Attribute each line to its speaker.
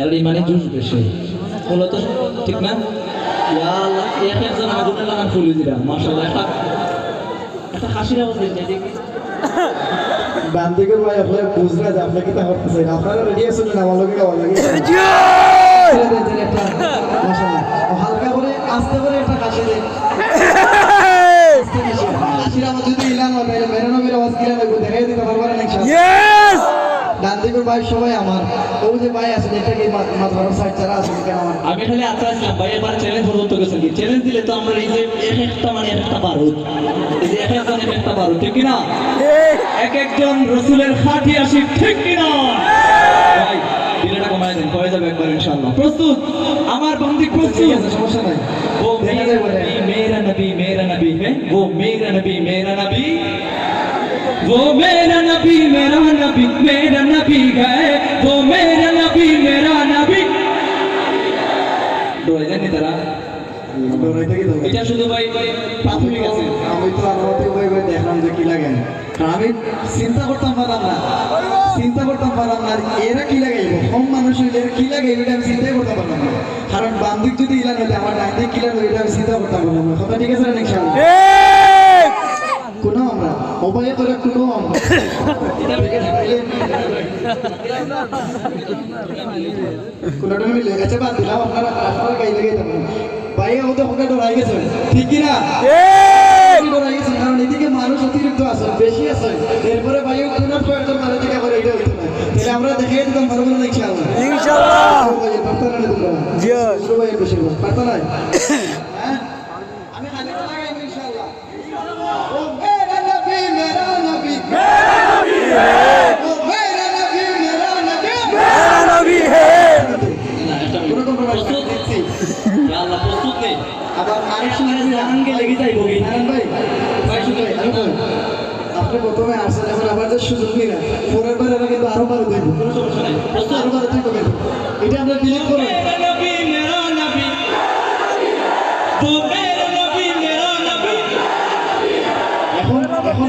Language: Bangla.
Speaker 1: এর মানে জুস বেশি। মূলত ঠিক না? ইয়া আল্লাহ এক একজন আগুনে লাগান ফুলি দিরা মাশাআল্লাহ। একটা একটা হাসির আওয়াজ দিন দেখি।
Speaker 2: বান্দিকের ভাই আপনার বুঝরা যে আপনাকে তা করতেছে আপনারা রেডি আছেন না? আমার লগে আমার লগে হালকা করে আস্তে করে একটা কাশি দেন কাশির আওয়াজ যদি ইলান হয় তাহলে মেরে নবীর আওয়াজ কিলা লাগবে দেখাই দিতে পারবেন না ইনশাআল্লাহ ডান দিকের ভাই সবাই আমার। ও যে ভাই আছে এটা কি মাত্র সাইড ছাড়া আছে কেন আমার।
Speaker 1: আমি খালি আত্মা আসলাম ভাই এবার চ্যালেঞ্জ পর্যন্ত গেছেন চ্যালেঞ্জ দিলে তো আমরা এই যে এক একটা মানে একটা এই যে এক একজন এক একটা ঠিক কিনা? এক একজন রসুলের খাঁটি আসি ঠিক কিনা? ভাই দিলেটা কমায় দেন হয়ে যাবে একবার ইনশাআল্লাহ। প্রস্তুত? আমার বন্দি প্রস্তুত
Speaker 2: আছে সমস্যা নাই।
Speaker 1: वो मेरा नबी मेरा नबी मेरा नबी है वो मेरा नबी मेरा नबी ডরে জানি তারা
Speaker 2: ডরাইতে কি দরকার
Speaker 1: এটা শুধু ভাই প্রাথমিক আছে
Speaker 2: আমি তো আমাদের ভাই ভাই দেখলাম যে কি লাগে কারণ আমি চিন্তা করতাম পারলাম না চিন্তা করতাম পারলাম না আর এরা কি লাগাইব কম মানুষ হইলে এরা কি লাগাইব এটা আমি চিন্তাই করতে পারলাম না কারণ বান্দিক যদি ইলান হইতে আমার ডান দিক কিলান হইলে আমি চিন্তা করতে পারলাম না কথা ঠিক আছে না ইনশাআল্লাহ কোনো আমরা মোবাইলে ঠিক আছে তাইলে কোনটা মিলে? আচ্ছা বাদ দিলাম আপনারা আপনারা গাইতে পারেন ভাইয়া ওদের হোকা ডরাই গেছে। ঠিক কি না ডরাই গেছে কারণ এদিকে মানুষ অতিরিক্ত আছে বেশি আছে এরপরে ভাইয়া কোনো কয়েকজন মানুষ দিকে করে এটা হইতে না তাহলে আমরা দেখিয়ে দিতাম পারব না ইনশাআল্লাহ।
Speaker 3: ইনশাআল্লাহ
Speaker 2: ভাইয়ের পারতা না তোমরা
Speaker 3: জি।
Speaker 2: বেশি পারতা নাই? হ্যাঁ? আমি খালি তো লাগাইব ইনশাআল্লাহ। ও আবার আরেক সময়
Speaker 1: জাহাঙ্গে লেগে যাইব কি
Speaker 2: নারায়ণ ভাই ভাই আমি বলি, আপনি প্রথমে আসেন এখন আবার যে সুযোগ নিয়ে না পরের বার এরা কিন্তু আরও বারো দেখব
Speaker 1: কোনো সমস্যা নাই
Speaker 2: আরও বারো দেখব এটা আমরা ডিলিট করুন